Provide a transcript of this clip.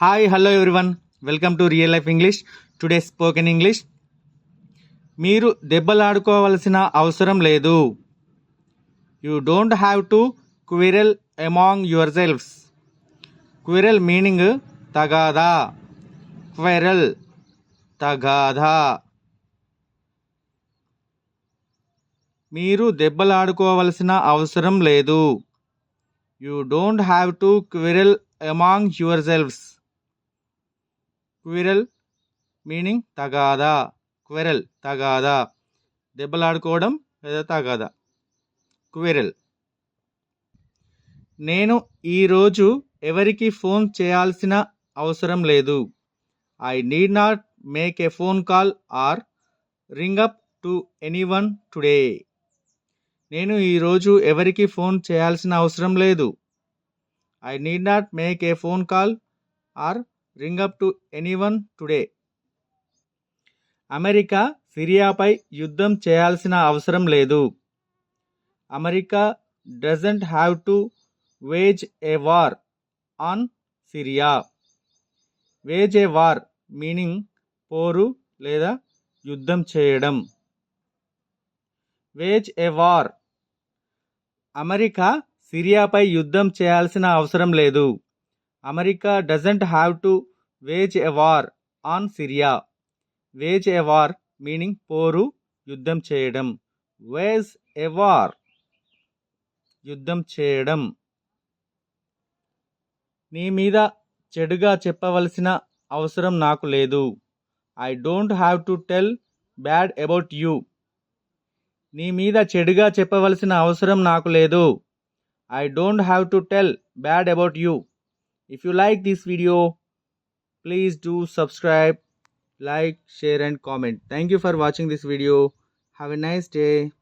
Hi hello everyone welcome to real life English today spoken English మీరు దెబ్బలాడుకోవలసిన అవసరం లేదు. You don't have to quarrel among your selfs quarrel meaning తగాదా. Quarrel తగాదా. మీరు దెబ్బలాడుకోవలసిన అవసరం లేదు. You don't have to quarrel among your selfs quarrel meaning తగాదా. క్వెరల్ తగాదా. దెబ్బలాడుకోవడం లేదా తగాదా. క్విరెల్. నేను ఈరోజు ఎవరికి ఫోన్ చేయాల్సిన అవసరం లేదు. I need not make a phone call or ring up to anyone today. నేను ఈరోజు ఎవరికి ఫోన్ చేయాల్సిన అవసరం లేదు. I need not make a phone call or ring up to anyone today. America సిరియాపై యుద్ధం చేయాల్సిన అవసరం లేదు. America doesn't have to wage a war on Syria wage a war meaning పోరు లేదా యుద్ధం చేయడం. వేజ్ ఏ వార్ అమెరికా సిరియాపై యుద్ధం చేయాల్సిన అవసరం లేదు. America doesn't have to wage a war on Syria. Wage a war meaning పోరు యుద్ధం చేయడం. వేజ్ ఎ వార్ యుద్ధం చేయడం. నీ మీద చెడుగా చెప్పవలసిన అవసరం నాకు లేదు. I don't have to tell bad about you. నీ మీద చెడుగా చెప్పవలసిన అవసరం నాకు లేదు. I don't have to tell bad about you. if you like this video please do subscribe like share and comment. Thank you for watching this video. Have a nice day.